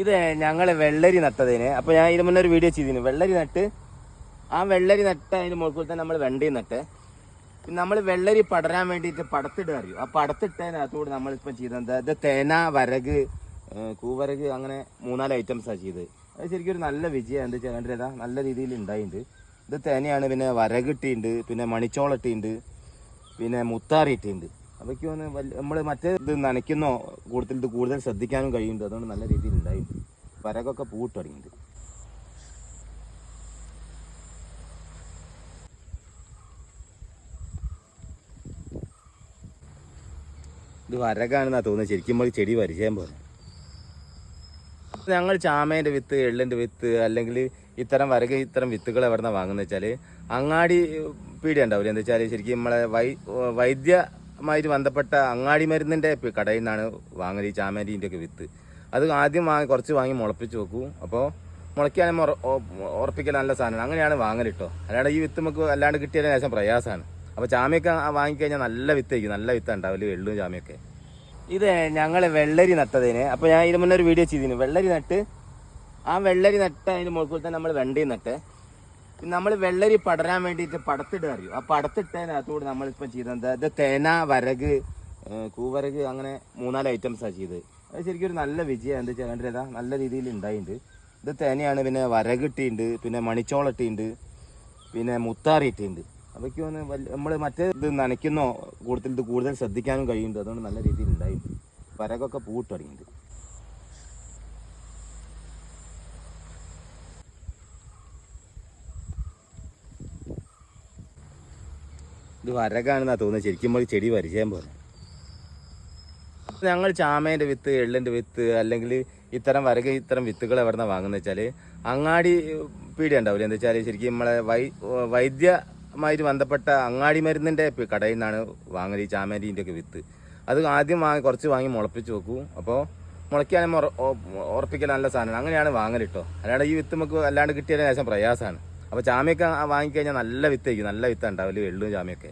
ഇത് ഞങ്ങൾ വെള്ളരി നട്ടതിന്. അപ്പൊ ഞാൻ ഇതിന് മുന്നേ ഒരു വീഡിയോ ചെയ്തിരുന്നു വെള്ളരി നട്ട് ആ വെള്ളരി നട്ട അതിന് മുകളിൽ തന്നെ നമ്മൾ വെണ്ടയും നട്ട്. പിന്നെ നമ്മൾ വെള്ളരി പടരാൻ വേണ്ടിയിട്ട് പടത്തിടുക അറിയും? ആ പടത്തിട്ടതിനകത്തോട് നമ്മളിപ്പം ചെയ്തത് ഇത് തേന വരക് കൂവരക് അങ്ങനെ മൂന്നാൽ ഐറ്റംസാണ് ചെയ്തത്. അത് ശരിക്കും ഒരു നല്ല വിജയം. എന്താ കണ്ടിട്ട് നല്ല രീതിയിൽ ഉണ്ടായിട്ടുണ്ട് ഇത് തേനയാണ് പിന്നെ വരകിട്ടിയുണ്ട് പിന്നെ മണിച്ചോളം ഇട്ടിട്ടുണ്ട് പിന്നെ മുത്താറി ഒന്ന് നമ്മൾ മറ്റേ ഇത് നനയ്ക്കുന്നോ കൂടുതൽ ഇത് കൂടുതൽ ശ്രദ്ധിക്കാനും കഴിയുന്നുണ്ട്. അതുകൊണ്ട് നല്ല രീതിയിൽ ഉണ്ടായിട്ടുണ്ട്. വരകൊക്കെ പൂട്ട് ഇത് വരകാണെന്നാ തോന്നുന്നത്. ശരിക്കും നമ്മൾ ചെടി പരിചയം പോലെ. ഞങ്ങൾ ചാമേന്റെ വിത്ത് എള്ളിന്റെ വിത്ത് അല്ലെങ്കിൽ ഇത്തരം വരക ഇത്തരം വിത്തുകൾ എവിടെ നിന്നാണ് വാങ്ങുന്നത് വെച്ചാൽ അങ്ങാടി പീടിയ ഉണ്ടാവില്ല? എന്താ വെച്ചാൽ ശരിക്കും നമ്മളെ വൈ വൈദ്യമായിട്ട് ബന്ധപ്പെട്ട അങ്ങാടി മരുന്നിന്റെ കടയിൽ നിന്നാണ് വാങ്ങൽ ഈ ചാമരീന്റെ ഒക്കെ വിത്ത്. അത് ആദ്യം വാങ്ങി കുറച്ച് വാങ്ങി മുളപ്പിച്ച് വെക്കും. അപ്പോൾ മുളയ്ക്കാൻ ഉറപ്പിക്കാൻ നല്ല സാധനമാണ്. അങ്ങനെയാണ് വാങ്ങലിട്ടോ അല്ലാണ്ട് ഈ വിത്ത് നമുക്ക് അല്ലാണ്ട് കിട്ടിയതിന് ശേഷം പ്രയാസമാണ്. അപ്പോൾ ചാമയൊക്കെ വാങ്ങിക്കഴിഞ്ഞാൽ നല്ല വിത്തായിരിക്കും. നല്ല വിത്ത് ഉണ്ടാവില്ല എള്ളും ചാമയൊക്കെ. ഇത് ഞങ്ങൾ വെള്ളരി നട്ടതിന്. അപ്പോൾ ഞാൻ ഇതിന് മുന്നേ ഒരു വീഡിയോ ചെയ്തിരുന്നു വെള്ളരി നട്ട് ആ വെള്ളരി നട്ട അതിന് മുകളിൽ തന്നെ നമ്മൾ വെണ്ടയും നട്ട്. നമ്മൾ വെള്ളരി പടരാൻ വേണ്ടിയിട്ട് പടത്തിട്ട് അറിയും? ആ പടത്തിട്ടതിനകത്തോട് നമ്മളിപ്പം ചെയ്തത് ഇത് തേന വരക് കൂവരക് അങ്ങനെ മൂന്നാൽ ഐറ്റംസാണ് ചെയ്തത്. അത് ശരിക്കും ഒരു നല്ല വിജയം എന്താ വെച്ചാൽ കണ്ടിട്ട് നല്ല രീതിയിൽ ഉണ്ടായിട്ടുണ്ട് ഇത് തേനയാണ് പിന്നെ വരക് ഇട്ടിട്ടുണ്ട് പിന്നെ മണിച്ചോളം ഇട്ടിട്ടുണ്ട് പിന്നെ മുത്താറി ഇട്ടിട്ടുണ്ട് അതൊക്കെ ഒന്ന് നമ്മൾ മറ്റേ ഇത് നനയ്ക്കുന്നോ കൂടുതൽ ഇത് കൂടുതൽ ശ്രദ്ധിക്കാനും കഴിയുന്നുണ്ട്. അതുകൊണ്ട് നല്ല രീതിയിൽ ഉണ്ടായിട്ടുണ്ട് വരകൊക്കെ പൂട്ട് തുടങ്ങിയിട്ടുണ്ട്. ഇത് വരകാണെന്നാ തോന്നുന്നത്. ശരിക്കും നമ്മൾ ചെടി പരിചയം പോലെ ഞങ്ങൾ ചാമേന്റെ വിത്ത് എള്ളിന്റെ വിത്ത് അല്ലെങ്കിൽ ഇത്തരം വരക ഇത്തരം വിത്തുകൾ എവിടെ നിന്നാണ് വാങ്ങുന്നത് വെച്ചാൽ അങ്ങാടി പീടിയ ഉണ്ടാവില്ല എന്താ വെച്ചാൽ ശരിക്കും നമ്മളെ വൈ വൈദ്യമായിട്ട് ബന്ധപ്പെട്ട അങ്ങാടി മരുന്നിന്റെ കടയിൽ നിന്നാണ് വാങ്ങൽ ഈ ചാമേന്റെ ഒക്കെ വിത്ത്. അത് ആദ്യം വാങ്ങി കുറച്ച് വാങ്ങി മുളപ്പിച്ച് വെക്കും. അപ്പോൾ മുളയ്ക്കാൻ ഉറപ്പിക്കാൻ നല്ല സാധനമാണ്. അങ്ങനെയാണ് വാങ്ങലിട്ടോ അല്ലാണ്ട് ഈ വിത്ത് നമുക്ക് അല്ലാണ്ട് കിട്ടിയതിന് ശേഷം പ്രയാസമാണ് അപ്പോൾ ചാമയൊക്കെ വാങ്ങിക്കഴിഞ്ഞാൽ നല്ല വിത്തായിരിക്കും നല്ല വിത്താണ് ഉണ്ടാവില്ല വെള്ളും ചാമയൊക്കെ